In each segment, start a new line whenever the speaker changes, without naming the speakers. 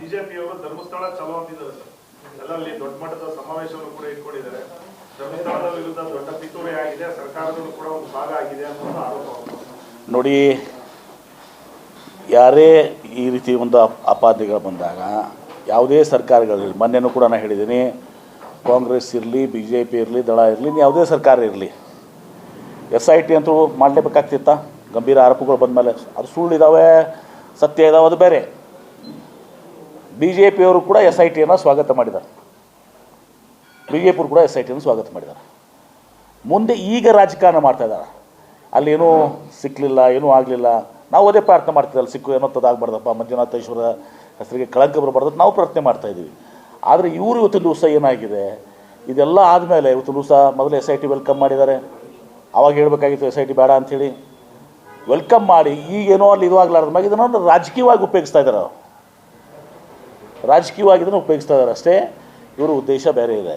ಬಿಜೆಪಿಯವರು ಧರ್ಮಸ್ಥಳ ಚಲೋ ಅಂತಿದ್ದಾರೆ ಸರ್ ಎಲ್ಲರಲ್ಲಿ ದೊಡ್ಡ ಮಟ್ಟದ ಸಮಾವೇಶವನ್ನು ಕೂಡ ಇಟ್ಕೊಂಡಿದ್ದಾರೆ. ಧರ್ಮಸ್ಥಳದ ವಿರುದ್ಧ ದೊಡ್ಡ ಪಿತೂರಿ ಆಗಿದೆ. ಸರ್ಕಾರದಲ್ಲೂ ಕೂಡ ಒಂದು ಭಾಗ ಆಗಿದೆ ಅನ್ನೋ ಆರೋಪ
ನೋಡಿ, ಯಾರೇ ಈ ರೀತಿ ಒಂದು ಆಪಾದನೆಗಳು ಬಂದಾಗ, ಯಾವುದೇ ಸರ್ಕಾರಗಳಿರಲಿ, ಮೊನ್ನೆನೂ ಕೂಡ ನಾನು ಹೇಳಿದ್ದೀನಿ, ಕಾಂಗ್ರೆಸ್ ಇರಲಿ ಬಿ ಜೆ ಪಿ ಇರಲಿ, ದಳ ಇರಲಿ ಯಾವುದೇ ಸರ್ಕಾರ ಇರಲಿ, ಎಸ್ ಐ ಟಿ ಅಂತೂ ಮಾಡಲೇಬೇಕಾಗ್ತಿತ್ತ? ಗಂಭೀರ ಆರೋಪಗಳು ಬಂದ ಮೇಲೆ ಅದು ಸುಳ್ಳಿದ್ದಾವೆ ಸತ್ಯ ಇದಾವೆ, ಅದು ಬೇರೆ. ಬಿ ಜೆ ಪಿಯವರು ಕೂಡ ಎಸ್ ಐ ಟಿಯನ್ನು ಸ್ವಾಗತ ಮಾಡಿದ್ದಾರೆ. ಬಿ ಜೆ ಪಿಯವರು ಕೂಡ ಎಸ್ ಐ ಟಿಯನ್ನು ಸ್ವಾಗತ ಮಾಡಿದ್ದಾರೆ. ಮುಂದೆ ಈಗ ರಾಜಕಾರಣ ಮಾಡ್ತಾ ಇದ್ದಾರೆ. ಅಲ್ಲೇನೂ ಸಿಕ್ಕಲಿಲ್ಲ ಏನೂ ಆಗಲಿಲ್ಲ. ನಾವು ಅದೇ ಪ್ರಾರ್ಥನೆ ಮಾಡ್ತಿದ್ದಲ್ಲ ಸಿಕ್ಕು ಏನೋ ತದಾಗಬಾರ್ದಪ್ಪ ಮಂಜುನಾಥೇಶ್ವರ ಹೆಸರಿಗೆ ಕಳಂಕ ಬರಬಾರ್ದು ನಾವು ಪ್ರಾರ್ಥನೆ ಮಾಡ್ತಾ ಇದ್ದೀವಿ. ಆದರೆ ಇವರು ಇವತ್ತಿನ ದಿವಸ ಏನಾಗಿದೆ? ಇದೆಲ್ಲ ಆದಮೇಲೆ ಇವತ್ತು ದಿವಸ ಮೊದಲು ಎಸ್ ಐ ಟಿ ವೆಲ್ಕಮ್ ಮಾಡಿದ್ದಾರೆ. ಅವಾಗ ಹೇಳಬೇಕಾಗಿತ್ತು ಎಸ್ ಐ ಟಿ ಬೇಡ ಅಂಥೇಳಿ. ವೆಲ್ಕಮ್ ಮಾಡಿ ಈಗೇನೋ ಅಲ್ಲಿ ಇದು ಆಗಲಾರ್ದ ಮ್ಯಾಗ ಇದನ್ನು ರಾಜಕೀಯವಾಗಿ ಉಪಯೋಗಿಸ್ತಾ ಇದ್ದಾರೆ. ರಾಜಕೀಯವಾಗಿ ಇದನ್ನು ಉಪಯೋಗಿಸ್ತಾ ಇದ್ದಾರೆ. ಅಷ್ಟೇ ಇವರು ಉದ್ದೇಶ ಬೇರೆ ಇದೆ.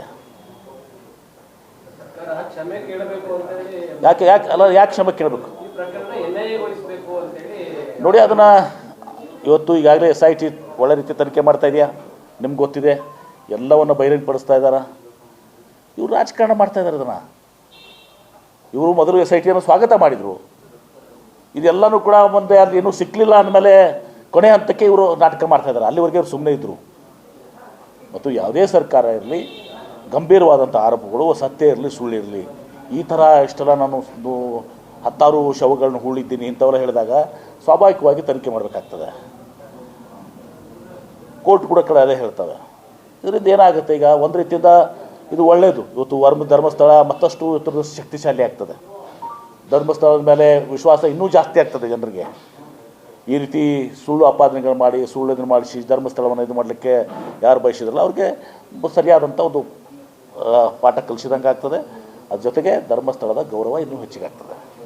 ಯಾಕೆ ಯಾಕೆ ಅಲ್ಲ ಯಾಕೆ ಕ್ಷಮೆ ಕೇಳಬೇಕು? ನೋಡಿ ಅದನ್ನು ಇವತ್ತು ಈಗಾಗಲೇ ಎಸ್ ಐ ಟಿ ಒಳ್ಳೆ ರೀತಿ ತನಿಖೆ ಮಾಡ್ತಾ ಇದೆಯಾ? ನಿಮ್ಗೆ ಗೊತ್ತಿದೆ. ಎಲ್ಲವನ್ನು ಬಹಿರಂಗಪಡಿಸ್ತಾ ಇದ್ದಾರೆ? ಇವರು ರಾಜಕಾರಣ ಮಾಡ್ತಾ ಇದ್ದಾರೆ ಅದನ್ನು. ಇವರು ಮೊದಲು ಎಸ್ ಐ ಟಿಯನ್ನು ಸ್ವಾಗತ ಮಾಡಿದರು. ಇದೆಲ್ಲನೂ ಕೂಡ ಮುಂದೆ ಅಲ್ಲಿ ಏನೂ ಸಿಕ್ಕಲಿಲ್ಲ ಅಂದಮೇಲೆ ಕೊನೆ ಹಂತಕ್ಕೆ ಇವರು ನಾಟಕ ಮಾಡ್ತಾ ಇದ್ದಾರೆ. ಅಲ್ಲಿವರೆಗೆ ಇವರು ಸುಮ್ಮನೆ ಇದ್ದರು ಮತ್ತು ಯಾವುದೇ ಸರ್ಕಾರ ಇರಲಿ, ಗಂಭೀರವಾದಂಥ ಆರೋಪಗಳು, ಸತ್ಯ ಇರಲಿ ಸುಳ್ಳಿರಲಿ ಈ ಥರ ಇಷ್ಟೆಲ್ಲ ನಾನು ಹತ್ತಾರು ಶವಗಳನ್ನ ಹೂಳಿದ್ದೀನಿ ಇಂಥವೆಲ್ಲ ಹೇಳಿದಾಗ ಸ್ವಾಭಾವಿಕವಾಗಿ ತನಿಖೆ ಮಾಡಬೇಕಾಗ್ತದೆ. ಕೋರ್ಟ್ ಕೂಡ ಕಡೆ ಅದೇ ಹೇಳ್ತವೆ ಇದರಿಂದ ಏನಾಗುತ್ತೆ ಈಗ? ಒಂದು ರೀತಿಯಿಂದ ಇದು ಒಳ್ಳೆಯದು ಇವತ್ತು ವರ್ಮ, ಧರ್ಮಸ್ಥಳ ಮತ್ತಷ್ಟು ಶಕ್ತಿಶಾಲಿ ಆಗ್ತದೆ. ಧರ್ಮಸ್ಥಳದ ಮೇಲೆ ವಿಶ್ವಾಸ ಇನ್ನೂ ಜಾಸ್ತಿ ಆಗ್ತದೆ ಜನರಿಗೆ. ಈ ರೀತಿ ಸುಳ್ಳು ಆಪಾದನೆಗಳು ಮಾಡಿ, ಸುಳ್ಳು ಇದನ್ನು ಮಾಡಿಸಿ, ಧರ್ಮಸ್ಥಳವನ್ನು ಇದು ಮಾಡಲಿಕ್ಕೆ ಯಾರು ಬಯಸಿದ್ರಲ್ಲ ಅವ್ರಿಗೆ ಸರಿಯಾದಂಥ ಒಂದು ಪಾಠ ಕಲಿಸಿದಂಗೆ ಆಗ್ತದೆ ಅದ್ರ ಜೊತೆಗೆ ಧರ್ಮಸ್ಥಳದ ಗೌರವ ಇನ್ನೂ ಹೆಚ್ಚಿಗೆ ಆಗ್ತದೆ